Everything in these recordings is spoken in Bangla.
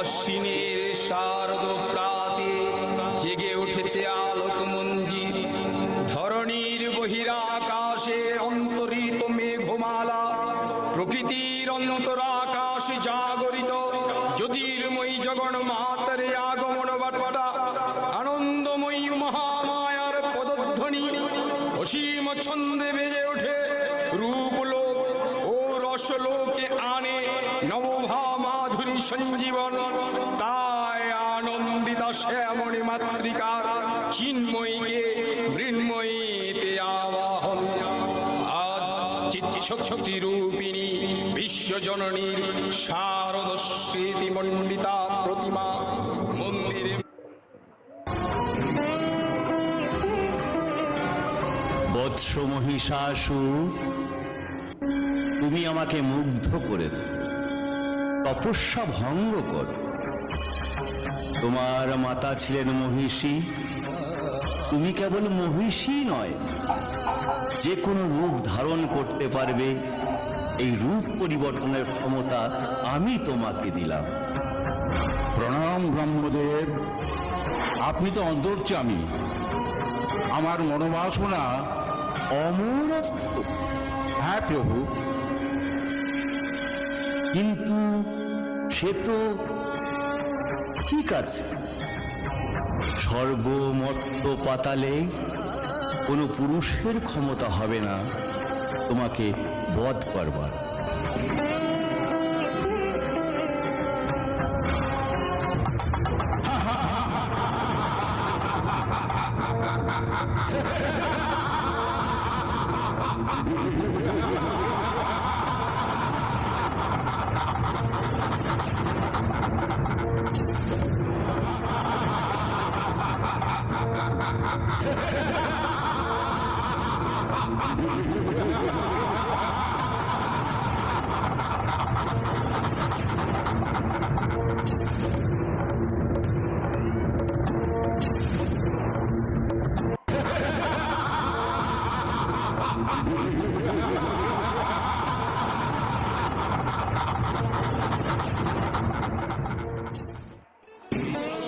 অশ্বিনের শারদ প্রাতে জেগে উঠেছে আলোক মঞ্জির ধরণীর বহিরাকাশে অন্তরিত মেঘমালা, প্রকৃতির অন্তর অন্তরাকাশ জাগরিত, জ্যোতির্ময়ী জগন মাতারে আগমন বার্তা আনন্দময়ী মহামায়ার পদধ্বনি, অসীম ছন্দে বেজে ওঠে। রূপলোক ও রসলোকে আনে নবভা মাধুরী সঞ্জীবন। শ্যামণী চিন্ময়ীকে, মৃন্ময়ীতে আবাহন আজ চিত্তশক্তি রূপিণী বিশ্বজননীর শারদ স্মৃতিমণ্ডিতা প্রতিমা মন্দিরে বৎস মহিষাসুর, তুমি আমাকে মুগ্ধ করেছ, তপস্যা ভঙ্গ কর। তোমার মাতা ছিলেন মহিষী। তুমি কেবল মহিষী নয়, যে কোনো রূপ ধারণ করতে পারবে। এই রূপ পরিবর্তনের ক্ষমতা আমি তোমাকে দিলাম। প্রণাম ব্রহ্মদেব। আপনি তো অন্তর্যামী। আমার মনোবাসনা অমরত্ব। হ্যাঁ প্রভু। কিন্তু সে তো ঠিক আছে। স্বর্গ মর্ত পাতালে কোনো পুরুষের ক্ষমতা হবে না। তোমাকে বধ করবার।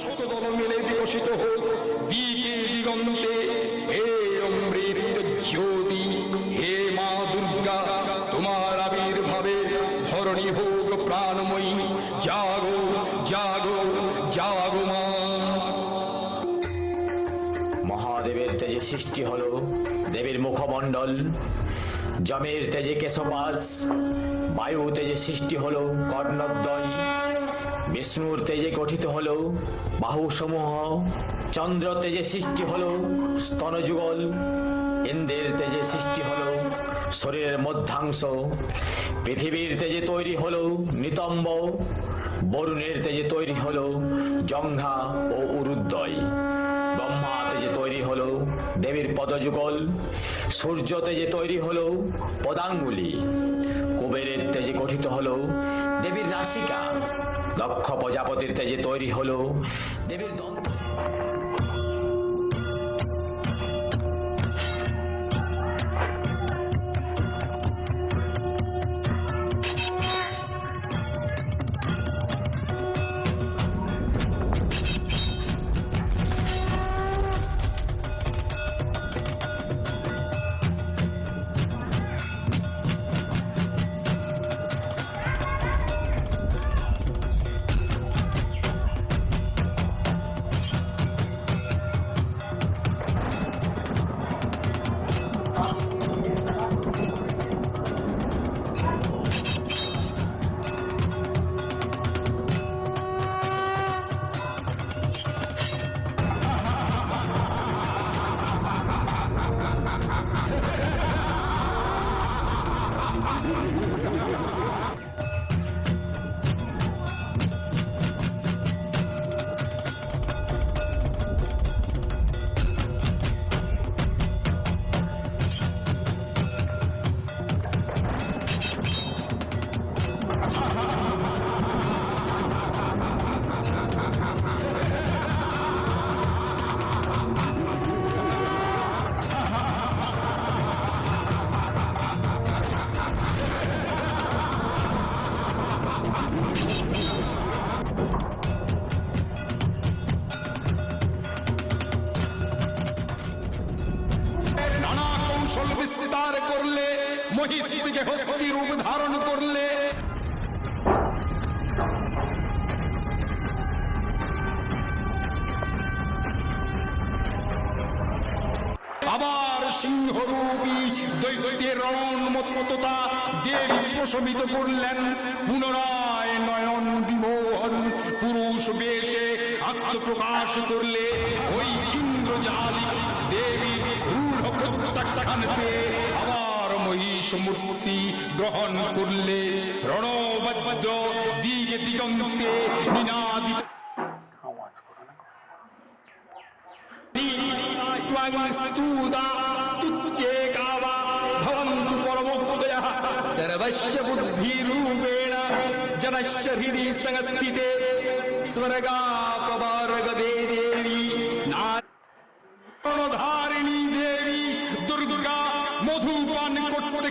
শতদল মিলে বিকশিত হোক। দিকে দিগন্তে, হে অমৃত জ্যোতি, হে মা দুর্গা, তোমার আবির্ভাবে ধরণী হোক প্রাণময়ী। জাগো জাগো জাগো মা। মহাদেবের তেজে সৃষ্টি হলো দেবীর মুখমণ্ডল। জমের তেজে কেশপাস বায়ু তেজে সৃষ্টি হলো কর্ণদ্বয়। বিষ্ণুর তেজে গঠিত হলো বাহুসমূহ চন্দ্র তেজে সৃষ্টি হলো স্তনযুগল, ইন্দ্রের তেজে সৃষ্টি হল শরীরের মধ্যাংশ, পৃথিবীর তেজে তৈরি হলো নিতম্ব, বরুণের তেজে তৈরি হল জঙ্ঘা ও উরুদ্বয় ব্রহ্মা তেজে তৈরি হল দেবীর পদযুগল, সূর্য তেজে তৈরি হলো পদাঙ্গুলি, কুবেরের তেজে গঠিত হল দেবীর নাসিকা দক্ষ প্রজাপতির তেজে তৈরি হলো। দেবীর দন্ত মহিষ থেকে হস্তি রূপ ধারণ করলে। আবার দৈত্যের দেবী প্রশমিত করলেন। পুনরায় নয়ন বিমোহন পুরুষ বেশে আত্মপ্রকাশ করলে ওই ইন্দ্রজালিক রূঢ় প্রত্যাখ্যান পেয়ে আবার মহিষ মূর্তি গ্রহণ করলে রণবাদ্য দিকে দিগন্তে নিনাদিত सर्वस्य बुद्धिरूपेण जनस्य हृदि संस्थिते स्वर्गापवार्गदे देवी ধারিণী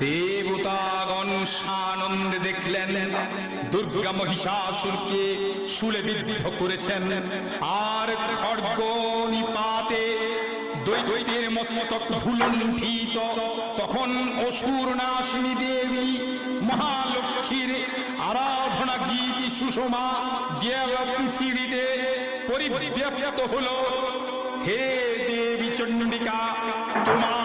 দেবতাগণ সানন্দে দেখলেন, দুর্গা মহিষাসুরকে শুলে বিদ্ধ করেছেন। আর খড়গ নিপাতে দৈত্যের মস্তক ভুলণ্ঠিত তখন অসুর নাশিনী দেবী মহালক্ষ্মীর আরাধনা গীতি সুষমা গেল পৃথিবীতে পরিব্যাপ্ত হলো। হে দেবী চণ্ডিকা, তোমার